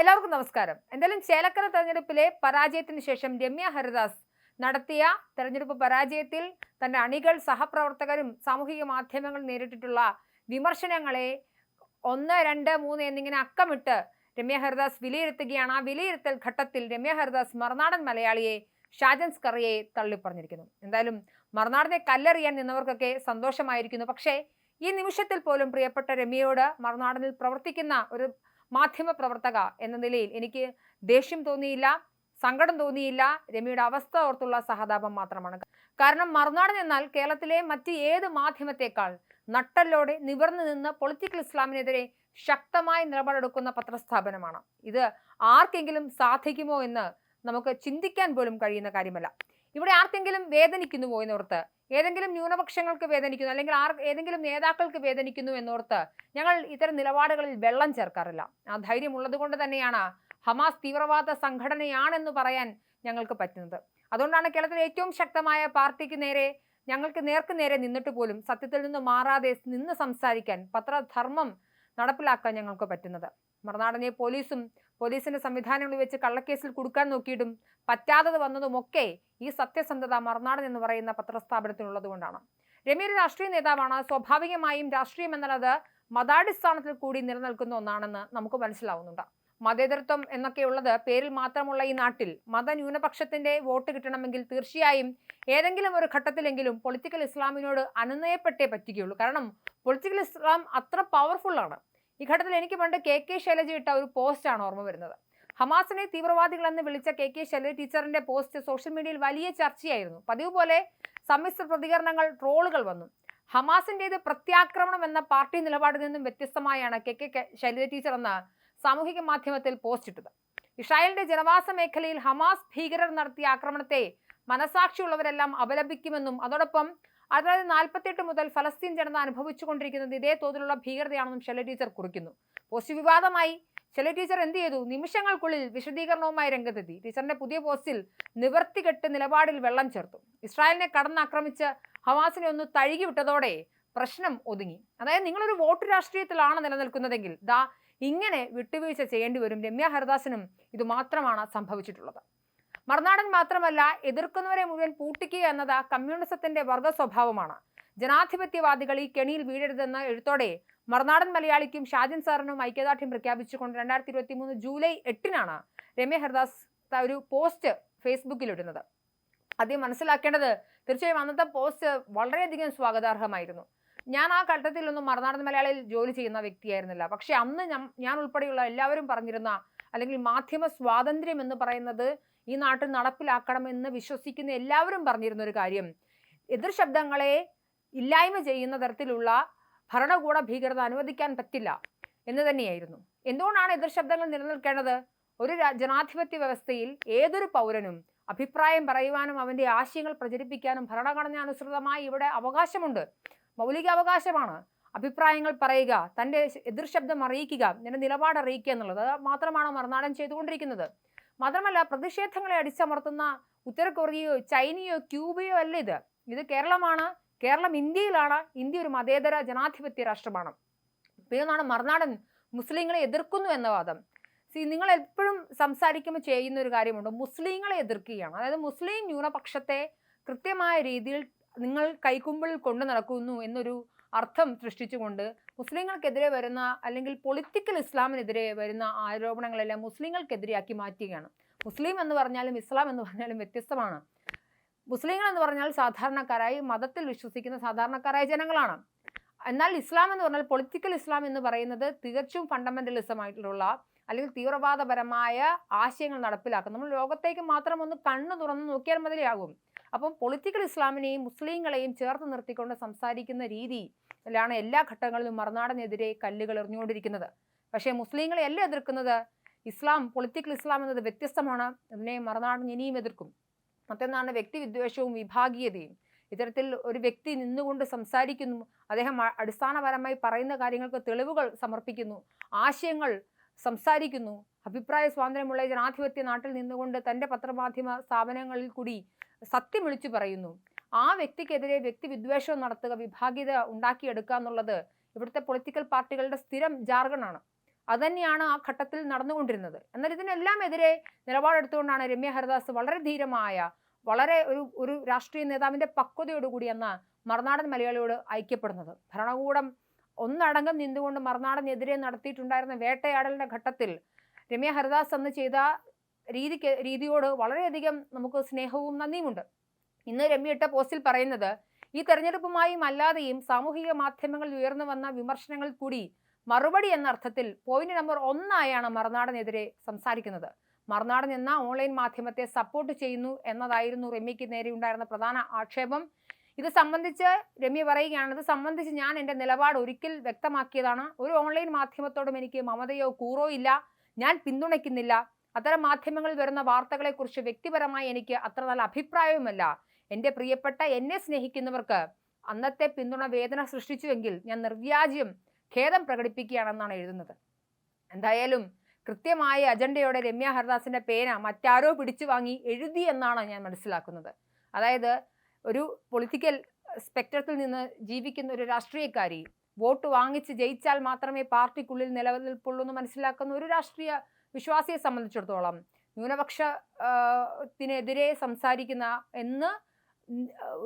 എല്ലാവർക്കും നമസ്കാരം. എന്തായാലും ചേലക്കര തെരഞ്ഞെടുപ്പിലെ പരാജയത്തിന് ശേഷം രമ്യ ഹരിദാസ് നടത്തിയ തെരഞ്ഞെടുപ്പ് പരാജയത്തിൽ തന്റെ അണികൾ സഹപ്രവർത്തകരും സാമൂഹിക മാധ്യമങ്ങൾ നേരിട്ടിട്ടുള്ള വിമർശനങ്ങളെ ഒന്ന് രണ്ട് മൂന്ന് എന്നിങ്ങനെ അക്കമിട്ട് രമ്യ ഹരിദാസ് വിലയിരുത്തുകയാണ്. ആ വിലയിരുത്തൽ ഘട്ടത്തിൽ രമ്യ ഹരിദാസ് മറുനാടൻ മലയാളിയെ ഷാജൻസ് സ്കറിയെ തള്ളിപ്പറഞ്ഞിരിക്കുന്നു. എന്തായാലും മറുനാടിനെ കല്ലെറിയാൻ നിന്നവർക്കൊക്കെ സന്തോഷമായിരിക്കുന്നു. പക്ഷേ ഈ നിമിഷത്തിൽ പോലും പ്രിയപ്പെട്ട രമ്യയോട് മറുനാടനിൽ പ്രവർത്തിക്കുന്ന ഒരു മാധ്യമ പ്രവർത്തക എന്ന നിലയിൽ എനിക്ക് ദേഷ്യം തോന്നിയില്ല സങ്കടം തോന്നിയില്ല രമ്യയുടെ അവസ്ഥ ഓർത്തുള്ള സഹതാപം മാത്രമാണ്. കാരണം മറുനാടൻ എന്നാൽ കേരളത്തിലെ മറ്റ് ഏത് മാധ്യമത്തെക്കാൾ നട്ടല്ലോടെ നിവർന്നു നിന്ന് പൊളിറ്റിക്കൽ ഇസ്ലാമിനെതിരെ ശക്തമായി നിലപാടെടുക്കുന്ന പത്രസ്ഥാപനമാണ്. ഇത് ആർക്കെങ്കിലും സാധിക്കുമോ എന്ന് നമുക്ക് ചിന്തിക്കാൻ പോലും കഴിയുന്ന കാര്യമല്ല. ഇവിടെ ആർക്കെങ്കിലും വേദനിക്കുന്നുവോ എന്നോർത്ത് ഏതെങ്കിലും ന്യൂനപക്ഷങ്ങൾക്ക് വേദനിക്കുന്നു അല്ലെങ്കിൽ ആർ ഏതെങ്കിലും നേതാക്കൾക്ക് വേദനിക്കുന്നു എന്നോർത്ത് ഞങ്ങൾ ഇത്തരം നിലപാടുകളിൽ വെള്ളം ചേർക്കാറില്ല. ആ ധൈര്യം ഉള്ളത് കൊണ്ട് തന്നെയാണ് ഹമാസ് തീവ്രവാദ സംഘടനയാണെന്ന് പറയാൻ ഞങ്ങൾക്ക് പറ്റുന്നത്. അതുകൊണ്ടാണ് കേരളത്തിലെ ഏറ്റവും ശക്തമായ പാർട്ടിക്ക് നേരെ ഞങ്ങൾക്ക് നേർക്ക് നേരെ നിന്നിട്ട് പോലും സത്യത്തിൽ നിന്ന് മാറാതെ നിന്ന് സംസാരിക്കാൻ പത്രധർമ്മം നടപ്പിലാക്കാൻ ഞങ്ങൾക്ക് പറ്റുന്നത്. മറുനാടനെ പോലീസും പോലീസിന്റെ സംവിധാനങ്ങൾ വെച്ച് കള്ളക്കേസിൽ കൊടുക്കാൻ നോക്കിയിട്ടും പറ്റാത്തത് വന്നതുമൊക്കെ ഈ സത്യസന്ധത മറുനാടൻ എന്ന് പറയുന്ന പത്രസ്ഥാപനത്തിനുള്ളതുകൊണ്ടാണ്. രമ്യ ഒരു രാഷ്ട്രീയ നേതാവാണ് സ്വാഭാവികമായും രാഷ്ട്രീയം എന്നുള്ളത് മതാടിസ്ഥാനത്തിൽ കൂടി നിലനിൽക്കുന്ന ഒന്നാണെന്ന് നമുക്ക് മനസ്സിലാവുന്നുണ്ട്. മതേതരത്വം എന്നൊക്കെയുള്ളത് പേരിൽ മാത്രമുള്ള ഈ നാട്ടിൽ മതന്യൂനപക്ഷത്തിന്റെ വോട്ട് കിട്ടണമെങ്കിൽ തീർച്ചയായും ഏതെങ്കിലും ഒരു ഘട്ടത്തിലെങ്കിലും പൊളിറ്റിക്കൽ ഇസ്ലാമിനോട് അനുനയപ്പെട്ടേ പറ്റുകയുള്ളൂ. കാരണം പൊളിറ്റിക്കൽ ഇസ്ലാം അത്ര പവർഫുള്ളാണ് ഈ ഘട്ടത്തിൽ എനിക്ക് പണ്ട് കെ കെ ശൈലജ ഇട്ട ഒരു പോസ്റ്റാണ് ഓർമ്മ വരുന്നത്. ഹമാസിനെ തീവ്രവാദികളെന്ന് വിളിച്ച കെ കെ ശൈലജ ടീച്ചറിന്റെ പോസ്റ്റ് സോഷ്യൽ മീഡിയയിൽ വലിയ ചർച്ചയായിരുന്നു. പതിവ് പോലെ സമ്മിശ്ര പ്രതികരണങ്ങൾ ട്രോളുകൾ വന്നു. ഹമാസിന്റേത് പ്രത്യാക്രമണം എന്ന പാർട്ടി നിലപാടിൽ നിന്നും വ്യത്യസ്തമായാണ് കെ കെ ശൈലജ ടീച്ചർ എന്ന സാമൂഹിക മാധ്യമത്തിൽ പോസ്റ്റ് ഇട്ടത്. ഇസ്രായേലിന്റെ ജനവാസ മേഖലയിൽ ഹമാസ് ഭീകരർ നടത്തിയ ആക്രമണത്തെ മനസാക്ഷിയുള്ളവരെല്ലാം അപലപിക്കുമെന്നും അതോടൊപ്പം അതായത് നാൽപ്പത്തെട്ട് മുതൽ ഫലസ്തീൻ ജനത അനുഭവിച്ചുകൊണ്ടിരിക്കുന്നത് ഇതേ തോതിലുള്ള ഭീകരതയാണെന്നും ഷെല ടീച്ചർ കുറിക്കുന്നു. പോസ്റ്റ് വിവാദമായി. ഷെല ടീച്ചർ എന്ത് ചെയ്തു? നിമിഷങ്ങൾക്കുള്ളിൽ വിശദീകരണവുമായി രംഗത്തെത്തി. ടീച്ചറിന്റെ പുതിയ പോസ്റ്റിൽ നിവർത്തികെട്ട് നിലപാടിൽ വെള്ളം ചേർത്തു. ഇസ്രായേലിനെ കടന്നാക്രമിച്ച് ഹവാസിനെ ഒന്ന് തഴുകി വിട്ടതോടെ പ്രശ്നം ഒതുങ്ങി. അതായത് നിങ്ങളൊരു വോട്ട് രാഷ്ട്രീയത്തിലാണ് നിലനിൽക്കുന്നതെങ്കിൽ ദാ ഇങ്ങനെ വിട്ടുവീഴ്ച ചെയ്യേണ്ടി വരും. രമ്യ ഹരിദാസിനും ഇത് മാത്രമാണ് സംഭവിച്ചിട്ടുള്ളത്. മറുനാടൻ മാത്രമല്ല എതിർക്കുന്നവരെ മുഴുവൻ പൂട്ടിക്കുക എന്നത് കമ്മ്യൂണിസത്തിന്റെ വർഗ സ്വഭാവമാണ് ജനാധിപത്യവാദികൾ ഈ കെണിയിൽ വീഴരുതെന്ന എഴുത്തോടെ മറുനാടൻ മലയാളിക്കും ഷാജിൻ സാറിനും ഐക്യദാർഢ്യം പ്രഖ്യാപിച്ചുകൊണ്ട് രണ്ടായിരത്തി ഇരുപത്തി മൂന്ന് ജൂലൈ എട്ടിനാണ് രമ്യ ഹരിദാസ് ത- ഒരു പോസ്റ്റ് ഫേസ്ബുക്കിൽ ഇടുന്നത് ആദ്യം മനസ്സിലാക്കേണ്ടത് തീർച്ചയായും അന്നത്തെ പോസ്റ്റ് വളരെയധികം സ്വാഗതാർഹമായിരുന്നു. ഞാൻ ആ ഘട്ടത്തിലൊന്നും മറുനാടൻ മലയാളിയിൽ ജോലി ചെയ്യുന്ന വ്യക്തിയായിരുന്നില്ല. പക്ഷെ അന്ന് ഞാൻ ഉൾപ്പെടെയുള്ള എല്ലാവരും പറഞ്ഞിരുന്ന അല്ലെങ്കിൽ മാധ്യമ സ്വാതന്ത്ര്യം എന്ന് പറയുന്നത് ഈ നാട്ടിൽ നടപ്പിലാക്കണമെന്ന് വിശ്വസിക്കുന്ന എല്ലാവരും പറഞ്ഞിരുന്ന ഒരു കാര്യം. എതിർ ശബ്ദങ്ങളെ ഇല്ലായ്മ ചെയ്യുന്ന തരത്തിലുള്ള ഭരണകൂട ഭീകരത അനുവദിക്കാൻ പറ്റില്ല എന്ന് തന്നെയായിരുന്നു. എന്തുകൊണ്ടാണ് എതിർ ശബ്ദങ്ങൾ നിലനിൽക്കേണ്ടത്? ഒരു ജനാധിപത്യ വ്യവസ്ഥയിൽ ഏതൊരു പൗരനും അഭിപ്രായം പറയുവാനും അവന്റെ ആശയങ്ങൾ പ്രചരിപ്പിക്കാനും ഭരണഘടനാനുസൃതമായി ഇവിടെ അവകാശമുണ്ട്. മൗലിക അവകാശമാണ് അഭിപ്രായങ്ങൾ പറയുക തന്റെ എതിർ ശബ്ദം അറിയിക്കുക നിന്റെ നിലപാട് അറിയിക്കുക എന്നുള്ളത്. മാത്രമാണ് മറുനാടൻ ചെയ്തുകൊണ്ടിരിക്കുന്നത്? മാത്രമല്ല പ്രതിഷേധങ്ങളെ അടിച്ചമർത്തുന്ന ഉത്തര കൊറിയയോ ചൈനയോ ക്യൂബയോ അല്ല ഇത്. ഇത് കേരളമാണ്. കേരളം ഇന്ത്യയിലാണ്. ഇന്ത്യ ഒരു മതേതര ജനാധിപത്യ രാഷ്ട്രമാണ്. പിന്നൊന്നാണ് മറുനാടൻ മുസ്ലിങ്ങളെ എതിർക്കുന്നു എന്ന വാദം. സി നിങ്ങൾ എപ്പോഴും സംസാരിക്കുമ്പോൾ ചെയ്യുന്ന ഒരു കാര്യമുണ്ട്. മുസ്ലിങ്ങളെ എതിർക്കുകയാണ്. അതായത് മുസ്ലിം ന്യൂനപക്ഷത്തെ കൃത്യമായ രീതിയിൽ നിങ്ങൾ കൈക്കുമ്പിൾ കൊണ്ടു നടക്കുന്നു എന്നൊരു അർത്ഥം സൃഷ്ടിച്ചുകൊണ്ട് മുസ്ലിങ്ങൾക്കെതിരെ വരുന്ന അല്ലെങ്കിൽ പൊളിറ്റിക്കൽ ഇസ്ലാമിനെതിരെ വരുന്ന ആരോപണങ്ങളെല്ലാം മുസ്ലിങ്ങൾക്കെതിരെയാക്കി മാറ്റുകയാണ്. മുസ്ലിം എന്ന് പറഞ്ഞാലും ഇസ്ലാം എന്ന് പറഞ്ഞാലും വ്യത്യസ്തമാണ്. മുസ്ലിങ്ങൾ എന്ന് പറഞ്ഞാൽ സാധാരണക്കാരായി മതത്തിൽ വിശ്വസിക്കുന്ന സാധാരണക്കാരായ ജനങ്ങളാണ്. എന്നാൽ ഇസ്ലാം എന്ന് പറഞ്ഞാൽ പൊളിറ്റിക്കൽ ഇസ്ലാം എന്ന് പറയുന്നത് തികച്ചും ഫണ്ടമെന്റലിസം ആയിട്ടുള്ള അല്ലെങ്കിൽ തീവ്രവാദപരമായ ആശയങ്ങൾ നടപ്പിലാക്കും നമ്മൾ ലോകത്തേക്ക് മാത്രം ഒന്ന് കണ്ണു തുറന്ന് നോക്കിയാൽ മതിയാകും. അപ്പം പൊളിറ്റിക്കൽ ഇസ്ലാമിനെയും മുസ്ലിങ്ങളെയും ചേർത്ത് നിർത്തിക്കൊണ്ട് സംസാരിക്കുന്ന രീതിയിലാണ് എല്ലാ ഘട്ടങ്ങളിലും മറുനാടനെതിരെ കല്ലുകൾ എറിഞ്ഞുകൊണ്ടിരിക്കുന്നത്. പക്ഷേ മുസ്ലിങ്ങളെ അല്ല എതിർക്കുന്നത്? ഇസ്ലാം പൊളിറ്റിക്കൽ ഇസ്ലാം എന്നത് വ്യത്യസ്തമാണ്. അതിനെ മറുനാടൻ ഇനിയും എതിർക്കും. മറ്റൊന്നാണ് വ്യക്തിവിദ്വേഷവും വിഭാഗീയതയും. ഇത്തരത്തിൽ ഒരു വ്യക്തി നിന്നുകൊണ്ട് സംസാരിക്കുന്നു. അദ്ദേഹം അടിസ്ഥാനപരമായി പറയുന്ന കാര്യങ്ങൾക്ക് തെളിവുകൾ സമർപ്പിക്കുന്നു. ആശയങ്ങൾ സംസാരിക്കുന്നു. അഭിപ്രായ സ്വാതന്ത്ര്യമുള്ള ജനാധിപത്യ നാട്ടിൽ നിന്നുകൊണ്ട് തന്റെ പത്രമാധ്യമ സ്ഥാപനങ്ങളിൽ കൂടി സത്യം വിളിച്ചു പറയുന്നു. ആ വ്യക്തിക്കെതിരെ വ്യക്തി വിദ്വേഷം നടത്തുക വിഭാഗീയത ഉണ്ടാക്കിയെടുക്കുക എന്നുള്ളത് ഇവിടുത്തെ പൊളിറ്റിക്കൽ പാർട്ടികളുടെ സ്ഥിരം ജാർഗണാണ്. അതുതന്നെയാണ് ആ ഘട്ടത്തിൽ നടന്നുകൊണ്ടിരുന്നത്. എന്നാൽ ഇതിനെല്ലാം എതിരെ നിലപാടെടുത്തുകൊണ്ടാണ് രമ്യ ഹരിദാസ് വളരെ ധീരമായ വളരെ ഒരു ഒരു രാഷ്ട്രീയ നേതാവിന്റെ പക്വതയോടുകൂടി അന്ന് മറുനാടൻ മലയാളിയോട് ഐക്യപ്പെടുന്നത്. ഭരണകൂടം ഒന്നടങ്കം നിന്നുകൊണ്ട് മറുനാടനെതിരെ നടത്തിയിട്ടുണ്ടായിരുന്ന വേട്ടയാടലിന്റെ ഘട്ടത്തിൽ രമ്യ ഹരിദാസ് അന്ന് ചെയ്ത രീതിക്ക് രീതിയോട് വളരെയധികം നമുക്ക് സ്നേഹവും നന്ദിയുമുണ്ട്. ഇന്ന് രമ്യയിട്ട പോസ്റ്റിൽ പറയുന്നത് ഈ തെരഞ്ഞെടുപ്പുമായും അല്ലാതെയും സാമൂഹിക മാധ്യമങ്ങളിൽ ഉയർന്നു വന്ന വിമർശനങ്ങൾ കൂടി മറുപടി എന്ന അർത്ഥത്തിൽ പോയിന്റ് നമ്പർ ഒന്നായാണ് മറുനാടനെതിരെ സംസാരിക്കുന്നത്. മറുനാടൻ എന്ന ഓൺലൈൻ മാധ്യമത്തെ സപ്പോർട്ട് ചെയ്യുന്നു എന്നതായിരുന്നു രമ്യയ്ക്ക് നേരെ ഉണ്ടായിരുന്ന പ്രധാന ആക്ഷേപം. ഇത് സംബന്ധിച്ച് രമ്യ പറയുകയാണ് ഇത് സംബന്ധിച്ച് ഞാൻ എന്റെ നിലപാട് ഒരിക്കൽ വ്യക്തമാക്കിയതാണ്. ഒരു ഓൺലൈൻ മാധ്യമത്തോടും എനിക്ക് മമതയോ കൂറോ ഇല്ല. ഞാൻ പിന്തുണയ്ക്കുന്നില്ല. അത്തരം മാധ്യമങ്ങളിൽ വരുന്ന വാർത്തകളെക്കുറിച്ച് വ്യക്തിപരമായി എനിക്ക് അത്ര നല്ല അഭിപ്രായവുമല്ല എന്റെ പ്രിയപ്പെട്ട എന്നെ സ്നേഹിക്കുന്നവർക്ക് അന്നത്തെ പിന്തുണ വേദന സൃഷ്ടിച്ചുവെങ്കിൽ ഞാൻ നിർവ്യാജ്യം ഖേദം പ്രകടിപ്പിക്കുകയാണെന്നാണ് എഴുതുന്നത്. എന്തായാലും കൃത്യമായ അജണ്ടയോടെ രമ്യ ഹർദാസിന്റെ പേന മറ്റാരോ പിടിച്ചു വാങ്ങി എഴുതി എന്നാണ് ഞാൻ മനസ്സിലാക്കുന്നത്. അതായത് ഒരു പൊളിറ്റിക്കൽ സ്പെക്ട്രത്തിൽ നിന്ന് ജീവിക്കുന്ന ഒരു രാഷ്ട്രീയക്കാരി വോട്ട് വാങ്ങിച്ച് ജയിച്ചാൽ മാത്രമേ പാർട്ടിക്കുള്ളിൽ നിലനിൽപ്പുള്ളൂ എന്ന് മനസ്സിലാക്കുന്ന ഒരു രാഷ്ട്രീയ വിശ്വാസിയെ സംബന്ധിച്ചിടത്തോളം ന്യൂനപക്ഷത്തിനെതിരെ സംസാരിക്കുന്ന എന്ന്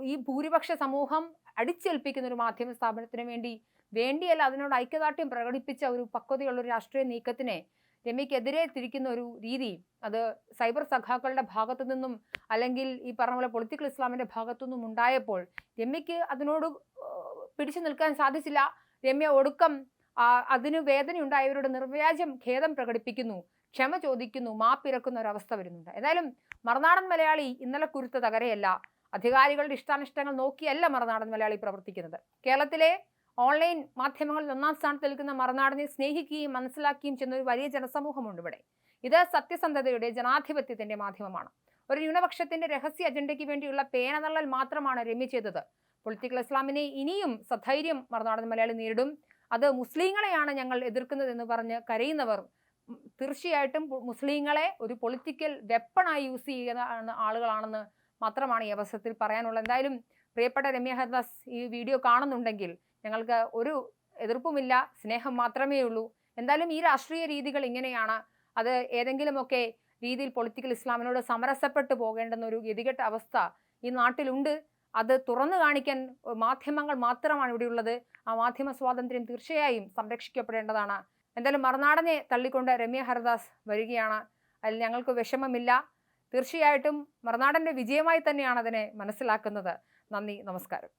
ഈ ഭൂരിപക്ഷ സമൂഹം അടിച്ചേൽപ്പിക്കുന്ന ഒരു മാധ്യമ സ്ഥാപനത്തിന് വേണ്ടി വേണ്ടിയല്ല അതിനോട് ഐക്യദാർഢ്യം പ്രകടിപ്പിച്ച ഒരു പക്വതയുള്ള ഒരു രാഷ്ട്രീയ നീക്കത്തിനെ രമ്യക്കെതിരെ തിരിക്കുന്ന ഒരു രീതി അത് സൈബർ സഖാക്കളുടെ ഭാഗത്തു നിന്നും അല്ലെങ്കിൽ ഈ പറഞ്ഞ പോലെ പൊളിറ്റിക്കൽ ഇസ്ലാമിന്റെ ഭാഗത്തു നിന്നും ഉണ്ടായപ്പോൾ രമ്യക്ക് അതിനോട് പിടിച്ചു നിൽക്കാൻ സാധിച്ചില്ല. രമ്യ ഒടുക്കം അതിന് വേദനയുണ്ടായവരുടെ നിർവ്യാജം ഖേദം പ്രകടിപ്പിക്കുന്നു. ക്ഷമ ചോദിക്കുന്നു മാപ്പിറക്കുന്ന ഒരു അവസ്ഥ വരുന്നുണ്ട്. ഏതായാലും മറുനാടൻ മലയാളി ഇന്നലെ കുരുത്ത തകരയല്ല. അധികാരികളുടെ ഇഷ്ടാനിഷ്ടങ്ങൾ നോക്കിയല്ല മറുനാടൻ മലയാളി പ്രവർത്തിക്കുന്നത്. കേരളത്തിലെ ഓൺലൈൻ മാധ്യമങ്ങളിൽ ഒന്നാം സ്ഥാനത്ത് നിൽക്കുന്ന മറുനാടിനെ സ്നേഹിക്കുകയും മനസ്സിലാക്കുകയും ചെയ്യുന്ന ഒരു വലിയ ജനസമൂഹമുണ്ട് ഇവിടെ. ഇത് സത്യസന്ധതയുടെ ജനാധിപത്യത്തിന്റെ മാധ്യമമാണ്. ഒരു ന്യൂനപക്ഷത്തിന്റെ രഹസ്യ അജണ്ടയ്ക്ക് വേണ്ടിയുള്ള പേനതള്ളൽ മാത്രമാണ് രമ്യ ചെയ്തത്. പൊളിറ്റിക്കൽ ഇസ്ലാമിനെ ഇനിയും സധൈര്യം മറുനാടൻ മലയാളി നേരിടും. അത് മുസ്ലിങ്ങളെയാണ് ഞങ്ങൾ എതിർക്കുന്നത് എന്ന് പറഞ്ഞ് കരയുന്നവർ തീർച്ചയായിട്ടും മുസ്ലിങ്ങളെ ഒരു പൊളിറ്റിക്കൽ വെപ്പണായി യൂസ് ചെയ്യുന്ന ആളുകളാണെന്ന് മാത്രമാണ് ഈ അവസരത്തിൽ പറയാനുള്ളത്. എന്തായാലും പ്രിയപ്പെട്ട രമ്യ ഹർദാസ് ഈ വീഡിയോ കാണുന്നുണ്ടെങ്കിൽ ഞങ്ങൾക്ക് ഒരു എതിർപ്പുമില്ല സ്നേഹം മാത്രമേ ഉള്ളൂ. എന്തായാലും ഈ രാഷ്ട്രീയ രീതികൾ ഇങ്ങനെയാണ്. അത് ഏതെങ്കിലുമൊക്കെ രീതിയിൽ പൊളിറ്റിക്കൽ ഇസ്ലാമിനോട് സമരസപ്പെട്ടു പോകേണ്ടെന്ന ഒരു ഗതികെട്ട അവസ്ഥ ഈ നാട്ടിലുണ്ട്. അത് തുറന്നു കാണിക്കാൻ മാധ്യമങ്ങൾ മാത്രമാണ് ഇവിടെയുള്ളത്. ആ മാധ്യമ സ്വാതന്ത്ര്യം തീർച്ചയായും സംരക്ഷിക്കപ്പെടേണ്ടതാണ്. എന്തായാലും മറുനാടനെ തള്ളിക്കൊണ്ട് രമ്യ ഹരദാസ് വരികയാണ്. അതിൽ ഞങ്ങൾക്ക് വിഷമമില്ല. തീർച്ചയായിട്ടും മറുനാടന്റെ വിജയമായി തന്നെയാണ് അതിനെ മനസ്സിലാക്കുന്നത്. നന്ദി നമസ്കാരം.